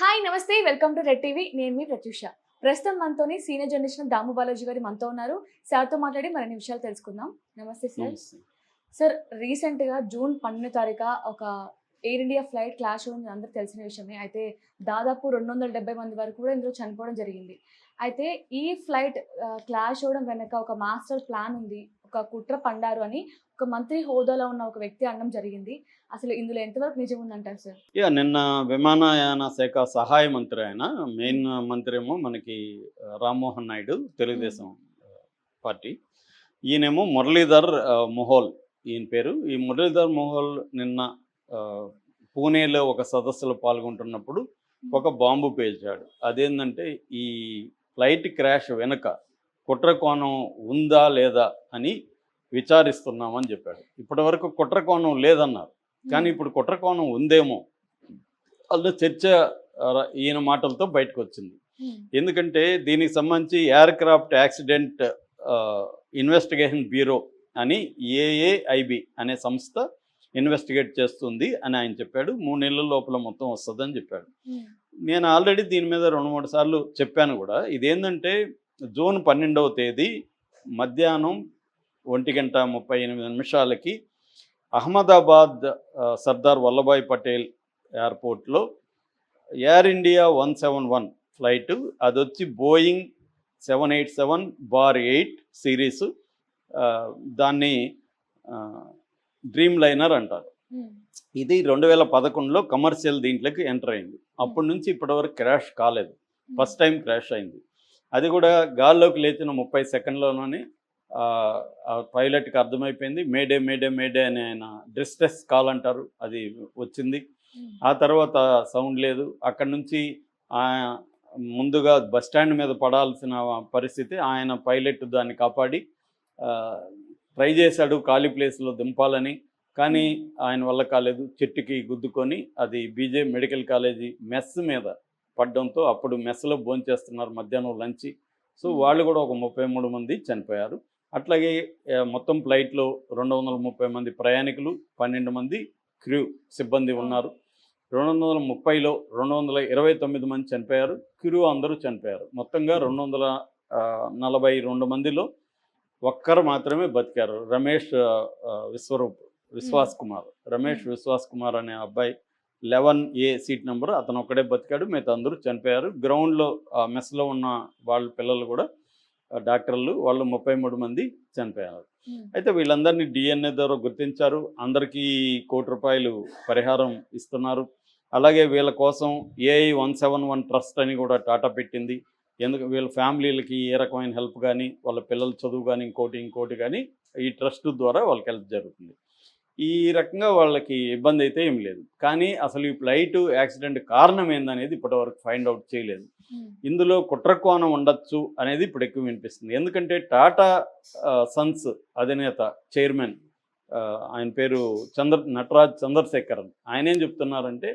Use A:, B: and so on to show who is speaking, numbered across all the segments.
A: Hi నమస్తే welcome to red TV నేను మీ ప్రత్యూష. ప్రస్తుతం మనతోని సీనియర్ జర్నలిస్ట్ దాము బాలాజీ గారి మనతో ఉన్నారు. సార్తో మాట్లాడి మరిన్ని విషయాలు తెలుసుకుందాం. నమస్తే సార్ సార్ రీసెంట్గా జూన్ పన్నెండు తారీఖు ఒక ఎయిర్ ఇండియా ఫ్లైట్ క్లాష్ అవ్వడం అందరికి తెలిసిన విషయమే. అయితే దాదాపు రెండు వందల డెబ్బై మంది వరకు కూడా ఇందులో చనిపోవడం జరిగింది. అయితే ఈ ఫ్లైట్ క్లాష్ అవ్వడం వెనక ఒక మాస్టర్ ప్లాన్ ఉంది. ఒక కుట్ర పండారు అని ఒక మంత్రి హోదాలో ఉన్న ఒక వ్యక్తి అనడం జరిగింది. అసలు ఇందులో ఎంతవరకు నిజం ఉందంటారు సార్?
B: ఇక నిన్న విమానయాన శాఖ సహాయ మంత్రి ఆయన మెయిన్ మంత్రి ఏమో మనకి రామ్మోహన్ నాయుడు తెలుగుదేశం పార్టీ. ఈయనేమో మురళీధర్ మొహోల్ ఈయన పేరు. ఈ మురళీధర్ మొహోల్ నిన్న పూణేలో ఒక సదస్సులో పాల్గొంటున్నప్పుడు ఒక బాంబు పేల్చాడు. అదేంటంటే ఈ ఫ్లైట్ క్రాష్ వెనుక కుట్ర కోణం ఉందా లేదా అని విచారిస్తున్నామని చెప్పాడు. ఇప్పటివరకు కుట్ర కోణం లేదన్నారు. కానీ ఇప్పుడు కుట్ర కోణం ఉందేమో అందులో చర్చ ఈయన మాటలతో బయటకు వచ్చింది. ఎందుకంటే దీనికి సంబంధించి aircraft accident investigation bureau అని ఏఏఐబి అనే సంస్థ ఇన్వెస్టిగేట్ చేస్తుంది అని ఆయన చెప్పాడు. మూడు నెలల లోపల మొత్తం వస్తుందని చెప్పాడు. నేను ఆల్రెడీ దీని మీద రెండు మూడు సార్లు చెప్పాను కూడా. ఇదేంటంటే జూన్ పన్నెండవ తేదీ మధ్యాహ్నం ఒంటి గంట ముప్పై ఎనిమిది నిమిషాలకి అహ్మదాబాద్ సర్దార్ వల్లభాయ్ పటేల్ ఎయిర్పోర్ట్లో Air India one seven one flight. అది వచ్చి Boeing seven eight seven bar eight series. దాన్ని డ్రీమ్ లైనర్ అంటారు. ఇది రెండు వేల పదకొండులో కమర్షియల్ దీంట్లోకి ఎంటర్ అయింది. అప్పటి నుంచి ఇప్పటివరకు క్రాష్ కాలేదు. ఫస్ట్ టైం క్రాష్ అయింది. అది కూడా గాల్లోకి లేచిన ముప్పై సెకండ్లోనే పైలట్కి అర్థమైపోయింది. మేడే మేడే మేడే అని ఆయన డిస్ట్రెస్ కాల్ అంటారు. అది వచ్చింది. ఆ తర్వాత సౌండ్ లేదు. అక్కడి నుంచి ముందుగా బస్ స్టాండ్ మీద పడాల్సిన పరిస్థితి ఆయన పైలట్ దాన్ని కాపాడి ట్రై చేశాడు ఖాళీ ప్లేస్లో దింపాలని. కానీ ఆయన వల్ల కాలేదు. చెట్టుకి గుద్దుకొని అది బీజే మెడికల్ కాలేజీ మెస్ మీద పడడంతో అప్పుడు మెస్లో భోంచేస్తున్నారు మధ్యాహ్నం లంచ్. సో వాళ్ళు కూడా ఒక ముప్పై మూడు మంది చనిపోయారు. అట్లాగే మొత్తం ఫ్లైట్లో రెండు వందల ముప్పై మంది ప్రయాణికులు పన్నెండు మంది క్రూ సిబ్బంది ఉన్నారు. రెండు వందల ముప్పైలో రెండు వందల ఇరవై తొమ్మిది మంది చనిపోయారు. క్రూ అందరూ చనిపోయారు. మొత్తంగా రెండు వందల నలభై రెండు మందిలో ఒక్కరు మాత్రమే బతికారు. రమేష్ విశ్వరూప్ విశ్వాస్ కుమార్. రమేష్ విశ్వాస్ కుమార్ అనే అబ్బాయి లెవెన్ ఏ సీట్ నెంబర్ అతను ఒక్కడే బతికాడు మిగతా అందరూ చనిపోయారు. గ్రౌండ్లో మెస్లో ఉన్న వాళ్ళ పిల్లలు కూడా డాక్టర్లు వాళ్ళు ముప్పై మూడు మంది చనిపోయారు. అయితే వీళ్ళందరినీ డిఎన్ఏ ద్వారా గుర్తించారు. అందరికీ కోటి రూపాయలు పరిహారం ఇస్తున్నారు. అలాగే వీళ్ళ కోసం AI one seven one trust అని కూడా టాటా పెట్టింది. ఎందుకు వీళ్ళ ఫ్యామిలీలకి ఏ రకమైన హెల్ప్ కానీ వాళ్ళ పిల్లల చదువు కానీ ఇంకోటి ఇంకోటి కానీ ఈ ట్రస్ట్ ద్వారా వాళ్ళకి హెల్ప్ జరుగుతుంది. ఈ రకంగా వాళ్ళకి ఇబ్బంది అయితే ఏం లేదు. కానీ అసలు ఈ ఫ్లైట్ యాక్సిడెంట్ కారణం ఏందనేది ఇప్పటివరకు ఫైండ్ అవుట్ చేయలేదు. ఇందులో కుట్రకోణం ఉండొచ్చు అనేది ఇప్పుడు ఎక్కువ వినిపిస్తుంది. ఎందుకంటే టాటా సన్స్ అధినేత చైర్మన్ ఆయన పేరు చంద్ర నటరాజ్ చంద్రశేఖరన్. ఆయన ఏం చెప్తున్నారంటే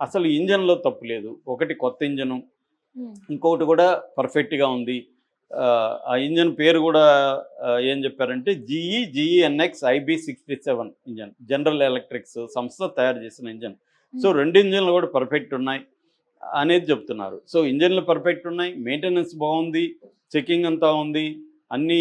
B: అసలు ఇంజన్లో తప్పు లేదు. ఒకటి కొత్త ఇంజను. ఇంకొకటి కూడా పర్ఫెక్ట్గా ఉంది. ఆ, ఇంజన్ పేరు కూడా ఏం చెప్పారంటే GE GEnx IB sixty seven engine General Electrics సంస్థ తయారు చేసిన ఇంజన్. సో రెండు ఇంజన్లు కూడా పర్ఫెక్ట్ ఉన్నాయి అనేది చెప్తున్నారు. సో ఇంజన్లు పర్ఫెక్ట్ ఉన్నాయి మెయింటెనెన్స్ బాగుంది చెకింగ్ అంతా ఉంది అన్నీ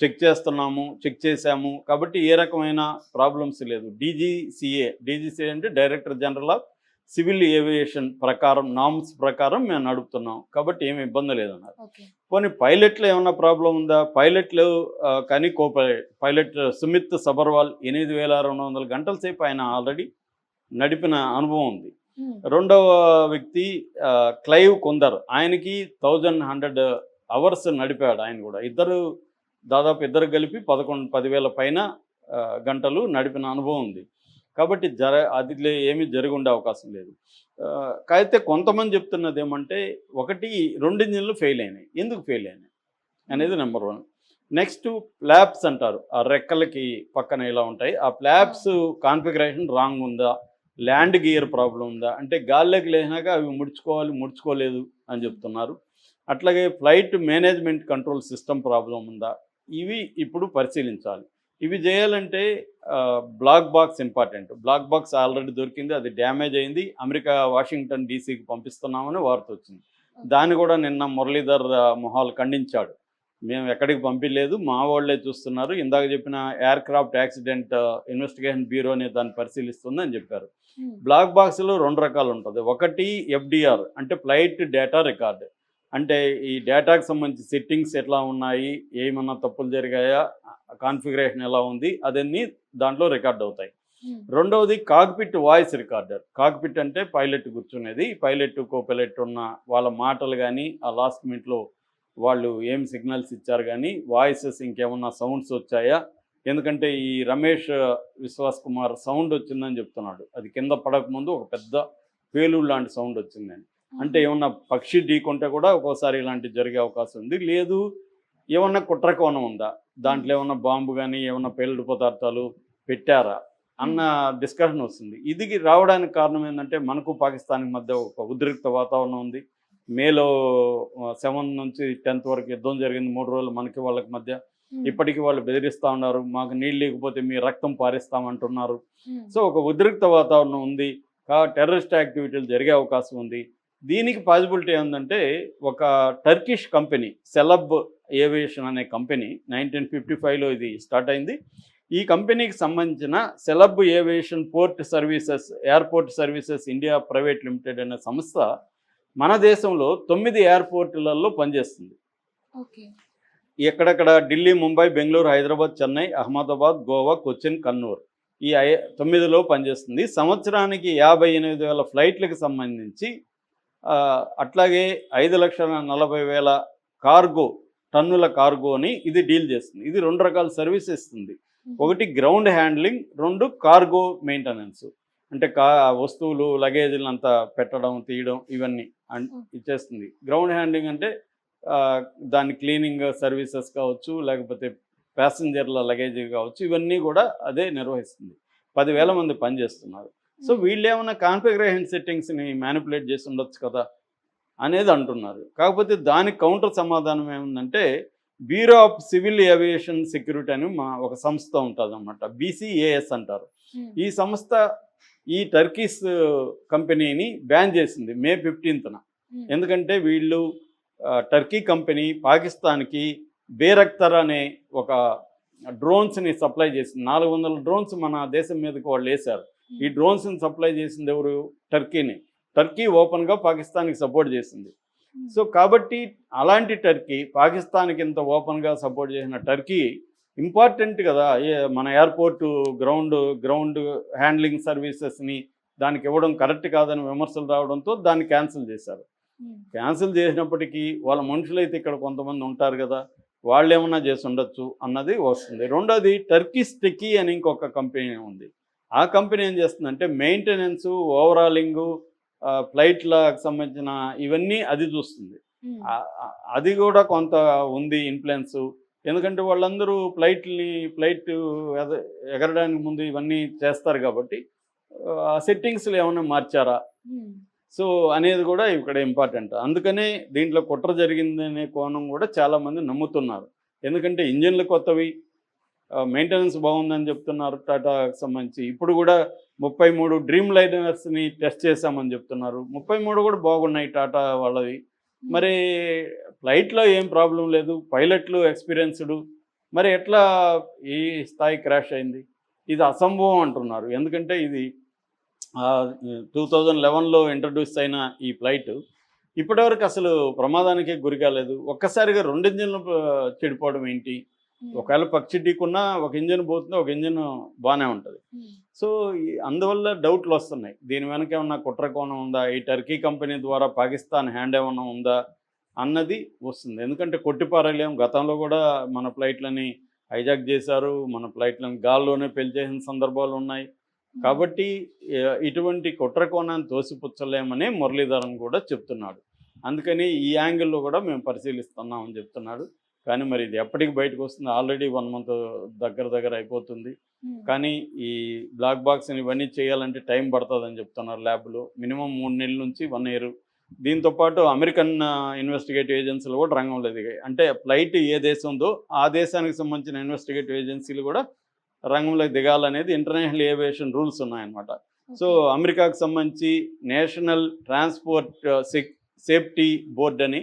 B: చెక్ చేస్తున్నాము చెక్ చేశాము. కాబట్టి ఏ రకమైన ప్రాబ్లమ్స్ లేదు. డీజీసీఏ డీజీసీఏ అంటే director general of civil aviation ప్రకారం నామ్స్ ప్రకారం మేము నడుపుతున్నాం. కాబట్టి ఏమి ఇబ్బంది లేదన్నారు. పోనీ పైలట్లో ఏమన్నా ప్రాబ్లం ఉందా? పైలట్లు కానీ co pilot pilot Sumit Sabharwal ఎనిమిది వేల రెండు వందల గంటల సేపు ఆయన ఆల్రెడీ నడిపిన అనుభవం ఉంది. రెండవ వ్యక్తి క్లైవ్ కొందర్. ఆయనకి థౌజండ్ హండ్రెడ్ అవర్స్ నడిపాడు ఆయన కూడా. ఇద్దరు దాదాపు ఇద్దరు కలిపి పదకొండు పదివేల పైన గంటలు నడిపిన అనుభవం ఉంది. కాబట్టి జర అది ఏమీ జరిగి ఉండే అవకాశం లేదు. అయితే కొంతమంది చెప్తున్నది ఏమంటే ఒకటి రెండు ఇంజిన్లు ఫెయిల్ అయినాయి. ఎందుకు ఫెయిల్ అయినాయి? అనేది నెంబర్ వన్ నెక్స్ట్ ఫ్లాప్స్ అంటారు. ఆ రెక్కలకి పక్కన ఇలా ఉంటాయి. ఆ ఫ్లాప్స్ కాన్ఫిగరేషన్ రాంగ్ ఉందా? ల్యాండ్ గియర్ ప్రాబ్లం ఉందా? అంటే గాల్లోకి లేచినాక అవి ముడుచుకోవాలి ముడుచుకోలేదు అని చెప్తున్నారు. అట్లాగే flight management control system problem ఉందా? ఇవి ఇప్పుడు పరిశీలించాలి. ఇవి చేయాలంటే black box important. Black box already దొరికింది అది డ్యామేజ్ అయింది. అమెరికా వాషింగ్టన్ డీసీకి పంపిస్తున్నామని వార్త వచ్చింది దాన్ని కూడా నిన్న మురళీధర్ మొహాల్ ఖండించాడు. మేము ఎక్కడికి పంపించలేదు మా వాళ్ళే చూస్తున్నారు. ఇందాక చెప్పిన ఎయిర్ క్రాఫ్ట్ యాక్సిడెంట్ ఇన్వెస్టిగేషన్ బ్యూరోని దాన్ని పరిశీలిస్తుంది అని చెప్పారు బ్లాక్ బాక్స్లో రెండు రకాలు ఉంటుంది ఒకటి ఎఫ్డిఆర్ అంటే ఫ్లైట్ డేటా రికార్డ్. అంటే ఈ డేటాకి సంబంధించి సెట్టింగ్స్ ఎట్లా ఉన్నాయి ఏమన్నా తప్పులు జరిగాయా కాన్ఫిగరేషన్ ఎలా ఉంది అదన్నీ దాంట్లో రికార్డ్ అవుతాయి. రెండవది కాక్పిట్ వాయిస్ రికార్డర్. కాక్పిట్ అంటే పైలట్ కూర్చునేది పైలట్ కో పైలట్ ఉన్న వాళ్ళ మాటలు కానీ ఆ లాస్ట్ మినిట్లో వాళ్ళు ఏం సిగ్నల్స్ ఇచ్చారు కానీ వాయిసెస్ ఇంకేమన్నా సౌండ్స్ వచ్చాయా? ఎందుకంటే ఈ రమేష్ విశ్వాస్ కుమార్ సౌండ్ వచ్చిందని చెప్తున్నాడు. అది కింద పడకముందు ఒక పెద్ద పేలుడు లాంటి సౌండ్ వచ్చిందని. అంటే ఏమన్నా పక్షి ఢీకొంటే కూడా ఒక్కోసారి ఇలాంటివి జరిగే అవకాశం ఉంది. లేదు ఏమన్నా కుట్రకోణం ఉందా? దాంట్లో ఏమన్నా బాంబు కానీ ఏమన్నా పేలుడు పదార్థాలు పెట్టారా? అన్న డిస్కషన్ వస్తుంది. ఇది రావడానికి కారణం ఏంటంటే మనకు పాకిస్తాన్కి మధ్య ఒక ఉద్రిక్త వాతావరణం ఉంది. మేలో సెవెన్ నుంచి టెన్త్ వరకు యుద్ధం జరిగింది. మూడు రోజులు మనకి వాళ్ళకి మధ్య. ఇప్పటికీ వాళ్ళు బెదిరిస్తూ ఉన్నారు. మాకు నీళ్ళు లేకపోతే మీ రక్తం పారిస్తామంటున్నారు. సో ఒక ఉద్రిక్త వాతావరణం ఉంది. టెర్రరిస్ట్ యాక్టివిటీలు జరిగే అవకాశం ఉంది. దీనికి పాసిబిలిటీ ఏంటంటే ఒక టర్కిష్ కంపెనీ సెలబ్ ఏవియేషన్ అనే కంపెనీ నైన్టీన్ ఫిఫ్టీ ఫైవ్లో ఇది స్టార్ట్ అయింది. ఈ కంపెనీకి సంబంధించిన Celebi aviation port services airport services India private limited అనే సంస్థ మన దేశంలో తొమ్మిది ఎయిర్పోర్టులలో పనిచేస్తుంది. ఎక్కడెక్కడ ఢిల్లీ ముంబై బెంగళూరు హైదరాబాద్ చెన్నై అహ్మదాబాద్ గోవా కొచ్చిన్ కన్నూర్ ఈ ఐ తొమ్మిదిలో పనిచేస్తుంది. సంవత్సరానికి యాభై ఎనిమిది వేల ఫ్లైట్లకు సంబంధించి అట్లాగే ఐదు లక్షల నలభై వేల కార్గో టన్నుల కార్గోని ఇది డీల్ చేస్తుంది. ఇది రెండు రకాల సర్వీస్ ఇస్తుంది. ఒకటి గ్రౌండ్ హ్యాండ్లింగ్ రెండు కార్గో మెయింటెనెన్స్. అంటే కా వస్తువులు లగేజీలు అంతా పెట్టడం తీయడం ఇవన్నీ అన్- ఇచ్చేస్తుంది. గ్రౌండ్ హ్యాండ్లింగ్ అంటే దాని క్లీనింగ్ సర్వీసెస్ కావచ్చు లేకపోతే ప్యాసింజర్ల లగేజ్ కావచ్చు ఇవన్నీ కూడా అదే నిర్వహిస్తుంది. పదివేల మంది పనిచేస్తున్నారు. సో వీళ్ళు ఏమైనా కాన్ఫిగరేషన్ సెట్టింగ్స్ని మ్యానిపులేట్ చేసి ఉండొచ్చు కదా అనేది అంటున్నారు. కాకపోతే దానికి కౌంటర్ సమాధానం ఏముందంటే bureau of civil aviation security అని మా ఒక సంస్థ ఉంటుంది అనమాట బీసీఏఎస్ అంటారు.
A: ఉమ్,
B: ఈ సంస్థ ఈ టర్కీస్ కంపెనీని బ్యాన్ చేసింది మే ఫిఫ్టీన్త్న
A: ఉమ్,
B: ఎందుకంటే వీళ్ళు టర్కీ కంపెనీ పాకిస్తాన్కి బేరక్తర్ అనే ఒక డ్రోన్స్ని సప్లై చేసింది. నాలుగు వందల డ్రోన్స్ మన దేశం మీదకి వాళ్ళు వేశారు. ఈ డ్రోన్స్ని సప్లై చేసింది ఎవరు? టర్కీని. టర్కీ ఓపెన్గా పాకిస్తాన్కి సపోర్ట్ చేసింది. సో కాబట్టి అలాంటి టర్కీ పాకిస్తాన్కి ఇంత ఓపెన్గా సపోర్ట్ చేసిన టర్కీ ఇంపార్టెంట్ కదా. మన ఎయిర్పోర్టు గ్రౌండ్ గ్రౌండ్ హ్యాండ్లింగ్ సర్వీసెస్ని దానికి ఇవ్వడం కరెక్ట్ కాదని విమర్శలు రావడంతో దాన్ని క్యాన్సిల్ చేశారు.
A: ఉమ్,
B: క్యాన్సిల్ చేసినప్పటికీ వాళ్ళ మనుషులైతే ఇక్కడ కొంతమంది ఉంటారు కదా వాళ్ళు ఏమన్నా చేసి ఉండొచ్చు అన్నది వస్తుంది. రెండోది టర్కిష్ టెకీ అని ఇంకొక కంపెనీ ఉంది. ఆ కంపెనీ ఏం చేస్తుందంటే మెయింటెనెన్స్ ఓవరాలింగ్ ఫ్లైట్లకు సంబంధించిన ఇవన్నీ అది చూస్తుంది. అది కూడా కొంత ఉంది ఇన్ఫ్లుయెన్స్. ఎందుకంటే వాళ్ళందరూ ఫ్లైట్ని ఫ్లైట్ ఎగ- ఎగరడానికి ముందు ఇవన్నీ చేస్తారు కాబట్టి ఆ సెట్టింగ్స్లు ఏమైనా మార్చారా? సో అనేది కూడా ఇక్కడ ఇంపార్టెంట్. అందుకనే దీంట్లో కుట్ర జరిగిందనే కోణం కూడా చాలామంది నమ్ముతున్నారు. ఎందుకంటే ఇంజిన్లు కొత్తవి మెయింటెనెన్స్ బాగుందని చెప్తున్నారు టాటాకి సంబంధించి. ఇప్పుడు కూడా ముప్పై మూడు డ్రీమ్ లైనర్స్ని టెస్ట్ చేశామని చెప్తున్నారు. ముప్పై మూడు కూడా బాగున్నాయి టాటా వాళ్ళవి. మరి ఫ్లైట్లో ఏం ప్రాబ్లం లేదు. పైలట్లు ఎక్స్పీరియన్స్డ్. మరి ఎట్లా ఈ స్థాయి క్రాష్ అయింది? ఇది అసంభవం అంటున్నారు. ఎందుకంటే ఇది టూ థౌజండ్ లెవెన్లో ఇంట్రడ్యూస్ అయిన ఈ ఫ్లైట్ ఇప్పటివరకు అసలు ప్రమాదానికి గురి కాలేదు. ఒక్కసారిగా రెండు ఇంజిన్లు చెడిపోవడం ఏంటి? ఒకవేళ పక్షి ఢీకున్నా ఒక ఇంజిన్ పోతుంది ఒక ఇంజిన్ బాగానే ఉంటుంది.
A: ఉమ్,
B: సో అందువల్ల డౌట్లు వస్తున్నాయి. దీని వెనక ఏమన్నా కుట్ర కోణం ఉందా? ఈ టర్కీ కంపెనీ ద్వారా పాకిస్తాన్ హ్యాండ్ ఏమన్నా ఉందా? అన్నది వస్తుంది. ఎందుకంటే కొట్టిపారలేం. గతంలో కూడా మన ఫ్లైట్లని హైజాక్ చేశారు. మన ఫ్లైట్లను గాల్లోనే పెళ్చేసిన సందర్భాలు ఉన్నాయి.
A: ఉమ్,
B: కాబట్టి ఇటువంటి కుట్ర కోణాన్ని తోసిపుచ్చలేమని మురళీధరన్ కూడా చెప్తున్నాడు. అందుకని ఈ యాంగిల్లో కూడా మేము పరిశీలిస్తున్నామని చెప్తున్నాడు. కానీ మరి ఇది ఎప్పటికి బయటకు వస్తుంది ఆల్రెడీ వన్ మంత్ దగ్గర దగ్గర అయిపోతుంది. కానీ ఈ బ్లాక్ బాక్స్ని ఇవన్నీ చేయాలంటే టైం పడుతుందని చెప్తున్నారు ల్యాబ్లో. మినిమం మూడు నెలల నుంచి వన్ ఇయర్. దీంతో పాటు అమెరికన్ ఇన్వెస్టిగేటివ్ ఏజెన్సీలు కూడా రంగంలో దిగాయి అంటే ఫ్లైట్ ఏ దేశం ఉందో ఆ దేశానికి సంబంధించిన ఇన్వెస్టిగేటివ్ ఏజెన్సీలు కూడా రంగంలోకి దిగాలనేది ఇంటర్నేషనల్ ఏవియేషన్ రూల్స్ ఉన్నాయన్నమాట. సో అమెరికాకు సంబంధించి నేషనల్ ట్రాన్స్పోర్ట్ సేఫ్టీ బోర్డ్ అని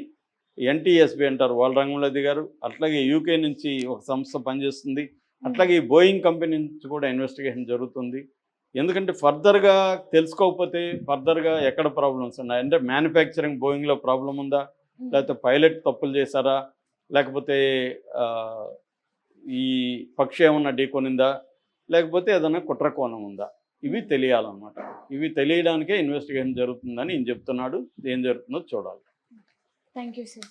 B: ఎన్టీఎస్బి అంటారు వాళ్ళ రంగంలో దిగారు. అట్లాగే యూకే నుంచి ఒక సంస్థ పనిచేస్తుంది. అట్లాగే ఈ బోయింగ్ కంపెనీ నుంచి కూడా ఇన్వెస్టిగేషన్ జరుగుతుంది. ఎందుకంటే ఫర్దర్గా తెలుసుకోకపోతే ఫర్దర్గా ఎక్కడ ప్రాబ్లమ్స్ ఉన్నాయి? అంటే మ్యానుఫ్యాక్చరింగ్ బోయింగ్లో ప్రాబ్లం ఉందా? లేకపోతే పైలట్ తప్పులు చేశారా? లేకపోతే ఈ పక్షి ఏమన్నా ఢీకొనిందా? లేకపోతే ఏదైనా కుట్రకోణం ఉందా? ఇవి తెలియాలన్నమాట. ఇవి తెలియడానికే ఇన్వెస్టిగేషన్ జరుగుతుందని ఈయన చెప్తున్నాడు. ఏం జరుగుతుందో చూడాలి.
A: Thank you sir